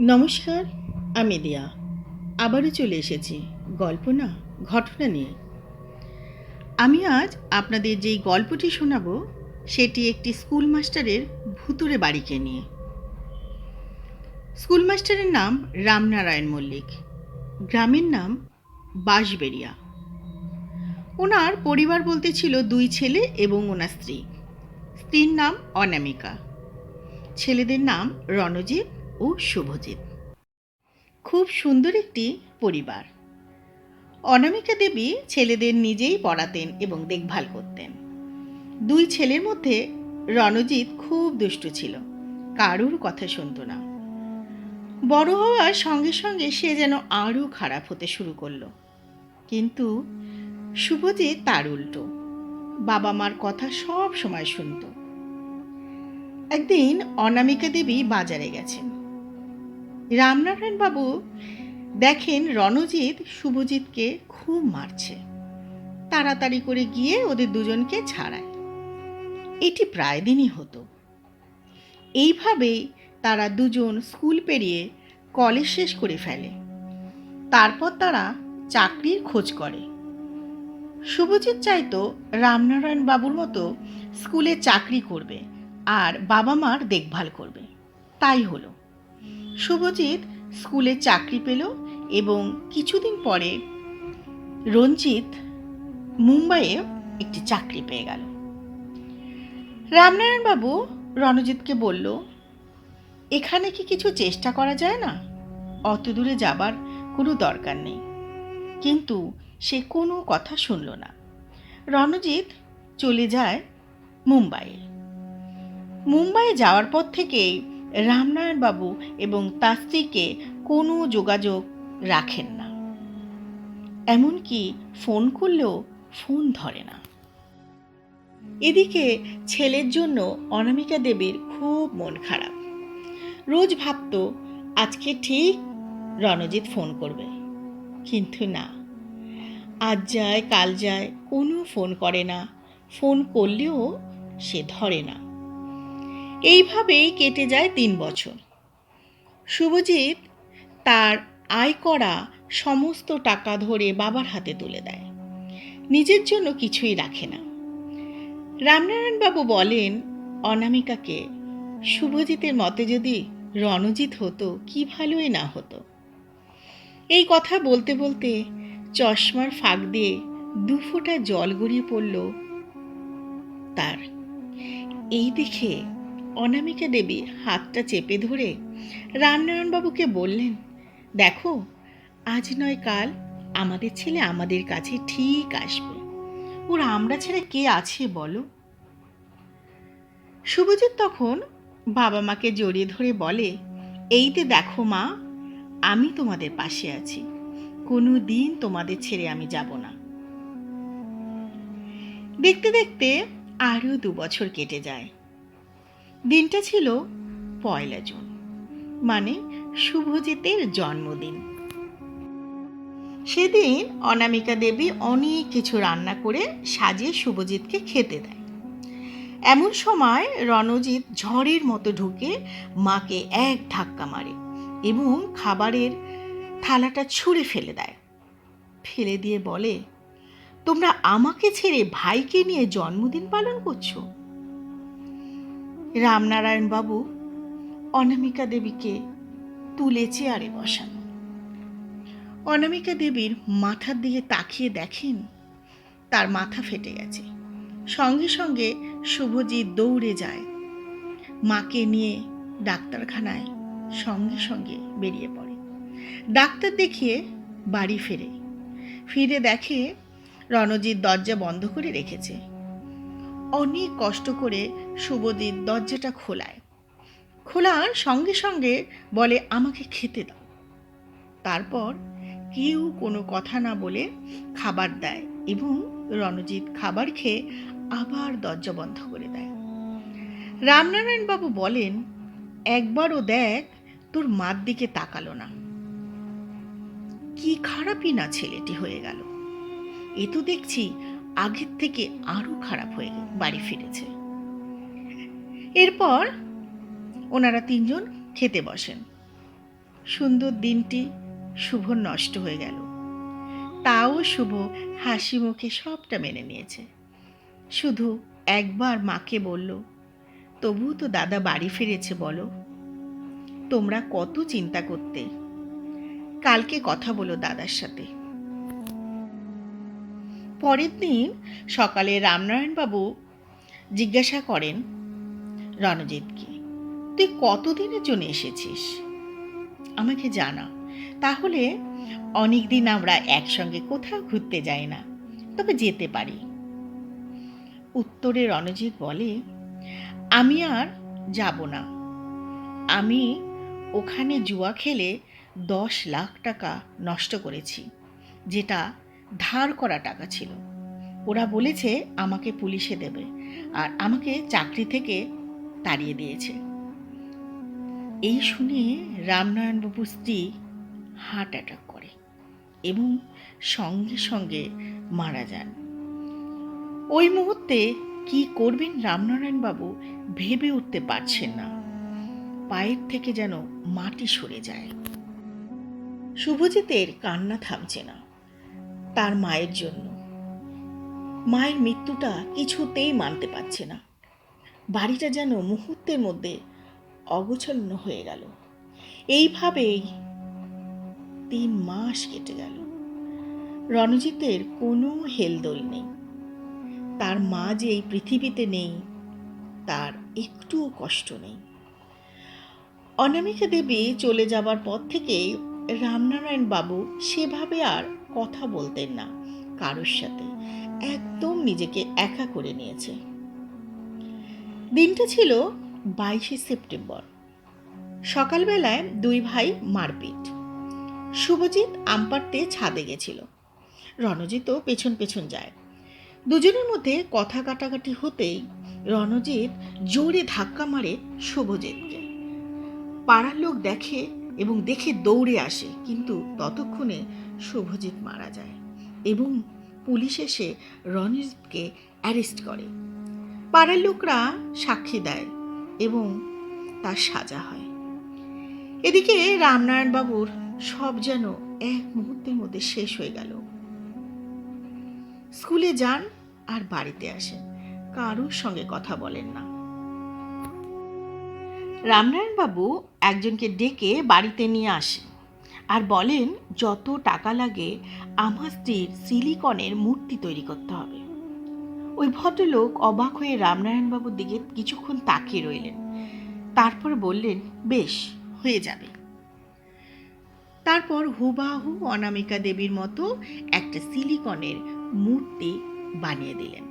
নমস্কার, আমি দিয়া। আবারও চলে এসেছি গল্প না, ঘটনা নিয়ে। আমি আজ আপনাদের যেই গল্পটি শোনাবো, সেটি একটি স্কুল মাস্টারের ভুতুরে বাড়িকে নিয়ে। স্কুল মাস্টারের নাম রামনারায়ণ মল্লিক। গ্রামের নাম বাঁশবেড়িয়া। ওনার পরিবার বলতে ছিল দুই ছেলে এবং ওনার স্ত্রী। স্ত্রীর নাম অনামিকা। ছেলেদের নাম রণজিৎ ও শুভজিৎ। খুব সুন্দর একটি পরিবার। অনামিকা দেবী ছেলেদের নিজেই পড়াতেন এবং দেখভাল করতেন। দুই ছেলের মধ্যে রণজিৎ খুব দুষ্টু ছিল, কারুর কথা শুনতো না। বড় হওয়ার সঙ্গে সঙ্গে সে যেন আরও খারাপ হতে শুরু করল। কিন্তু শুভজিৎ তার উল্টো বাবা মার কথা সব সময় শুনতো। একদিন অনামিকা দেবী বাজারে গেছেন। রামনারায়ণ বাবু দেখেন রণজিৎ শুভজিৎকে খুব মারছে। তাড়াতাড়ি করে গিয়ে ওদের দুজনকে ছাড়ায়। এটি প্রায় দিনই হতো। এইভাবেই তারা দুজন স্কুল পেরিয়ে কলেজ শেষ করে ফেলে। তারপর তারা চাকরির খোঁজ করে। শুভজিৎ চাইতো রামনারায়ণ বাবুর মতো স্কুলে চাকরি করবে আর বাবা মার দেখভাল করবে। তাই হলো। শুভজিৎ স্কুলে চাকরি পেল এবং কিছুদিন পরে রঞ্জিত মুম্বাইয়ে একটি চাকরি পেয়ে গেল। রামনারায়ণবাবু রণজিৎকে বলল, এখানে কি কিছু চেষ্টা করা যায় না? অত দূরে যাবার কোনো দরকার নেই। কিন্তু সে কোনো কথা শুনল না। রণজিৎ চলে যায় মুম্বাইয়ে। মুম্বাই যাওয়ার পর থেকেই রামনারায়ণবাবু এবং তার স্ত্রীকে কোনো যোগাযোগ রাখেন না। এমনকি ফোন করলেও ফোন ধরে না। এদিকে ছেলের জন্য অনামিকা দেবীর খুব মন খারাপ। রোজ ভাবত, আজকে ঠিক রণজিৎ ফোন করবে। কিন্তু না। আজ যায়, কাল যায়, কোনো ফোন করে না। ফোন করলেও সে ধরে না। এইভাবেই কেটে যায় তিন বছর। শুভজিৎ তার আয় করা সমস্ত টাকা ধরে বাবার হাতে তুলে দেয়। নিজের জন্য কিছুই রাখে না। রামনারায়ণবাবু বলেন, অনামিকাকে শুভজিতের মতে যদি রণজিৎ হতো, কি ভালোই না হতো? এই কথা বলতে বলতে চশমার ফাঁক দিয়ে দু ফোঁটা জল গড়িয়ে পড়ল তার। এই দেখে অনামিকা দেবী হাতটা চেপে ধরে রামনারায়ণবাবুকে বললেন, দেখো, আজ নয় কাল আমাদের ছেলে আমাদের কাছে ঠিক আসবে। ওর আমরা ছেড়ে কে আছে বলো? শুভজিৎ তখন বাবা মাকে জড়িয়ে ধরে বলে এইতে দেখো মা, আমি তোমাদের পাশে আছি। কোনো দিন তোমাদের ছেড়ে আমি যাব না। দেখতে দেখতে আরও দু বছর কেটে যায়। দিনটা ছিল পয়লা জুন মানে শুভজিতের জন্মদিন। সেদিন অনামিকা দেবী অনেক কিছু রান্না করে সাজিয়ে শুভজিৎকে খেতে দেয়। এমন সময় রণজিৎ ঝড়ের মতো ঢুকে মাকে এক ধাক্কা মারে এবং খাবারের থালাটা ছুঁড়ে ফেলে দেয়। ফেলে দিয়ে বলে, তোমরা আমাকে ছেড়ে ভাইকে নিয়ে জন্মদিন পালন করছ? রামনারায়ণ বাবু অনামিকা দেবীকে তুলে চেয়ারে বসান। অনামিকা দেবীর মাথার দিকে তাকিয়ে দেখেন, তার মাথা ফেটে গেছে। সঙ্গে সঙ্গে শুভজিৎ দৌড়ে যায়। মাকে নিয়ে ডাক্তারখানায় সঙ্গে সঙ্গে বেরিয়ে পড়ে। ডাক্তার দেখিয়ে বাড়ি ফেরে। ফিরে দেখে রণজিৎ দরজা বন্ধ করে রেখেছে। অনেক কষ্ট করে শুভজিৎ দরজাটা খোলায়। খোলার সঙ্গে সঙ্গে বলে, আমাকে খেতে দাও। তারপর কেউ কোনো কথা না বলে খাবার দেয় এবং রণজিৎ খাবার খেয়ে আবার দরজা বন্ধ করে দেয়। রামনারায়ণবাবু বলেন, একবারও দেখ, তোর মার দিকে তাকালো না। কি খারাপই না ছেলেটি হয়ে গেল। এ তো দেখছি আগের থেকে আরও খারাপ হয়ে বাড়ি ফিরেছে। এরপর ওনারা তিনজন খেতে বসেন। সুন্দর দিনটি শুভ নষ্ট হয়ে গেল। তাও শুভ হাসি মুখে সবটা মেনে নিয়েছে। শুধু একবার মাকে বলল, তবুও তো দাদা বাড়ি ফিরেছে বলো। তোমরা কত চিন্তা করতে। কালকে কথা বলো দাদার সাথে। পরের দিন সকালে রামনারায়ণবাবু জিজ্ঞাসা করেন, রণজিৎকে, তুই কতদিনের জন্য এসেছিস? আমাকে জানা। তাহলে অনেক দিন আমরা একসঙ্গে কোথাও ঘুরতে যাই না, তবে যেতে পারি। উত্তরে রণজিৎ বলে, আমি আর যাব না। আমি ওখানে জুয়া খেলে দশ লাখ টাকা নষ্ট করেছি, যেটা ধার করা টাকা ছিল। ওরা বলেছে আমাকে পুলিশে দেবে আর আমাকে চাকরি থেকে তাড়িয়ে দিয়েছে। এই শুনে রামনারায়ণবাবুর স্ত্রী হার্ট অ্যাটাক করে এবং সঙ্গে সঙ্গে মারা যান। ওই মুহূর্তে কি করবেন রামনারায়ণবাবু ভেবে উঠতে পারছেন না। পায়ের থেকে যেন মাটি সরে যায়। শুভজিতের কান্না থামছে না। তার মায়ের জন্য। মায়ের মৃত্যুটা কিছুতেই মানতে পারছে না। বাড়িটা যেন মুহূর্তের মধ্যে অগোছন্ন হয়ে গেল। এইভাবেই তিন মাস কেটে গেল। রণজিতের কোনো হেলদোল নেই। তার মা যে এই পৃথিবীতে নেই, তার একটুও কষ্ট নেই। অনামিকা দেবী চলে যাবার পর থেকেই রামনারায়ণ বাবু সেভাবে আর কথা বলতেন না কারোর সাথে। একদম নিজেকে একা করে নিয়েছে। দিনটা ছিল বাইশে সেপ্টেম্বর। সকালবেলায় দুই ভাই মারপিট। শুভজিৎ আম পাড়তে ছাদে গেছিল। রণজিৎও পেছন পেছন যায়। দুজনের মধ্যে কথা কাটাকাটি হতেই রণজিৎ জোরে ধাক্কা মারে শুভজিৎকে। পাড়ার লোক দেখে এবং দেখে দৌড়ে আসে, কিন্তু ততক্ষণে শুভজিৎ মারা যায় এবং পুলিশ এসে রণজিৎকে অ্যারেস্ট করে। পাড়ার লোকরা সাক্ষী দেয় এবং তার সাজা হয়। এদিকে রামনারায়ণ বাবুর সব যেন এক মুহূর্তের মধ্যে শেষ হয়ে গেল। স্কুলে যান আর বাড়িতে আসেন, কারোর সঙ্গে কথা বলেন না। রামনারায়ণ বাবু একজনকে ডেকে বাড়িতে নিয়ে আসেন আর বলেন যত টাকা লাগে আমার স্ত্রীর সিলিকনের মূর্তি তৈরি করতে হবে। ওই ভদ্রলোক অবাক হয়ে রামনারায়ণবাবুর দিকে কিছুক্ষণ তাকিয়ে রইলেন। তারপর বললেন, বেশ, হয়ে যাবে। তারপর হুবাহু অনামিকা দেবীর মতো একটা সিলিকনের মূর্তি বানিয়ে দিলেন।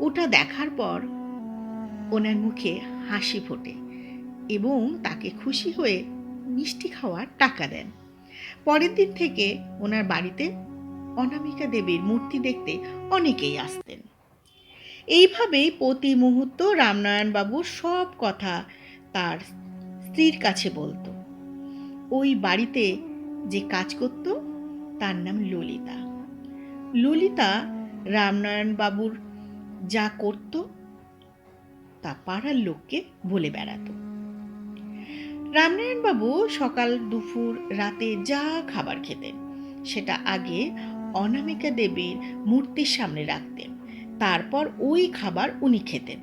ওটা দেখার পর ওনার মুখে হাসি ফোটে। এবং তাকে খুশি হয়ে মিষ্টি খাওয়ার টাকা দেন। পরের দিন থেকে ওনার বাড়িতে অনামিকা দেবীর মূর্তি দেখতে অনেকেই আসতেন। এইভাবেই প্রতি মুহূর্ত রামনারায়ণবাবুর সব কথা তার স্ত্রীর কাছে বলতো। ওই বাড়িতে যে কাজ করত, তার নাম ললিতা। ললিতা রামনারায়ণ বাবুর যা করত, তা পাড়ার লোককে বলে বেড়াতো। রামনারায়ণবাবু সকাল দুপুর রাতে যা খাবার খেতেন, সেটা আগে অনামিকা দেবীর মূর্তির সামনে রাখতেন। তারপর ওই খাবার উনি খেতেন।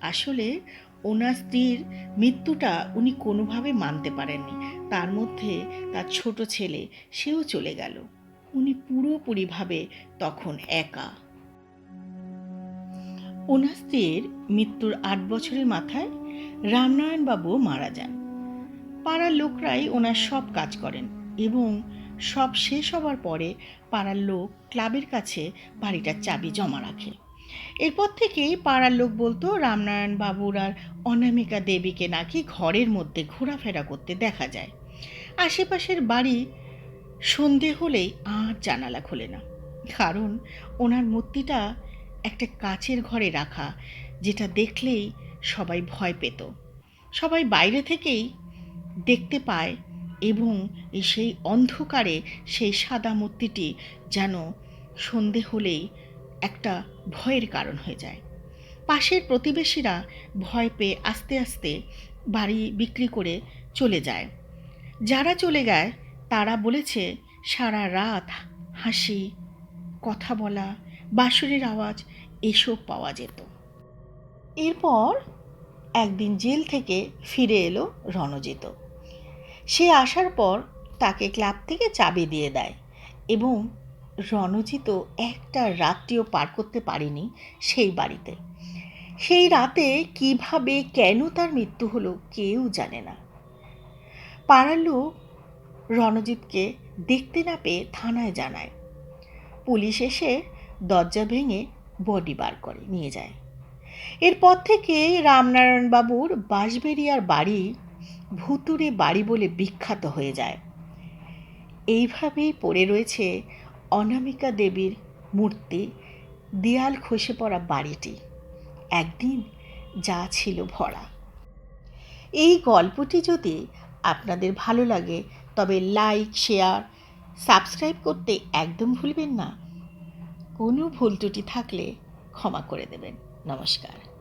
আসলে ওনার স্ত্রীর মৃত্যুটা উনি কোনোভাবে মানতে পারেননি। তার মধ্যে তার ছোট ছেলে, সেও চলে গেল। উনি পুরোপুরিভাবে তখন একা। ওনার স্ত্রীর মৃত্যুর আট বছরের মাথায় রামনারায়ণবাবু মারা যান। পাড়ার লোকরাই ওনার সব কাজ করেন এবং সব শেষ হওয়ার পরে পাড়ার লোক ক্লাবের কাছে বাড়িটার চাবি জমা রাখে। এরপর থেকেই পাড়ার লোক বলতো, রামনারায়ণ বাবুর আর অনামিকা দেবীকে নাকি ঘরের মধ্যে ঘোরাফেরা করতে দেখা যায়। আশেপাশের বাড়ি সন্ধে হলেই আর জানালা খোলে না। কারণ ওনার মূর্তিটা একটা কাচের ঘরে রাখা, যেটা দেখলেই সবাই ভয় পেত। সবাই বাইরে থেকেই দেখতে পায় এবং সেই অন্ধকারে সেই সাদা মূর্তিটি যেন সন্ধে হলেই একটা ভয়ের কারণ হয়ে যায়। পাশের প্রতিবেশীরা ভয় পেয়ে আস্তে আস্তে বাড়ি বিক্রি করে চলে যায়। যারা চলে গেয়, তারা বলেছে, সারা রাত হাসি, কথা বলা, বাঁশরের আওয়াজ এসব পাওয়া যেত। এরপর একদিন জেল থেকে ফিরে এলো রণজিৎ সে আসার পর তাকে ক্লাব থেকে চাবি দিয়ে দেয় এবং রণজিৎ একটা রাত্রিও পার করতে পারেনি সেই বাড়িতে। সেই রাতে কীভাবে কেন তার মৃত্যু হলো কেউ জানে না। পাড়ার লোক রণজিৎকে দেখতে না পেয়ে থানায় জানায়। পুলিশ এসে দরজা ভেঙে বডি বার করে নিয়ে যায়। এরপর থেকে রামনারায়ণবাবুর বাঁশবেরিয়ার বাড়ি ভুতুরে বাড়ি বলে বিখ্যাত হয়ে যায়। এইভাবেই পড়ে রয়েছে অনামিকা দেবীর মূর্তি, দেয়াল খসে পড়া বাড়িটি, একদিন যা ছিল ভরা। এই গল্পটি যদি আপনাদের ভালো লাগে, তবে লাইক, শেয়ার, সাবস্ক্রাইব করতে একদম ভুলবেন না। কোনো ভুল ত্রুটি থাকলে ক্ষমা করে দেবেন। নমস্কার।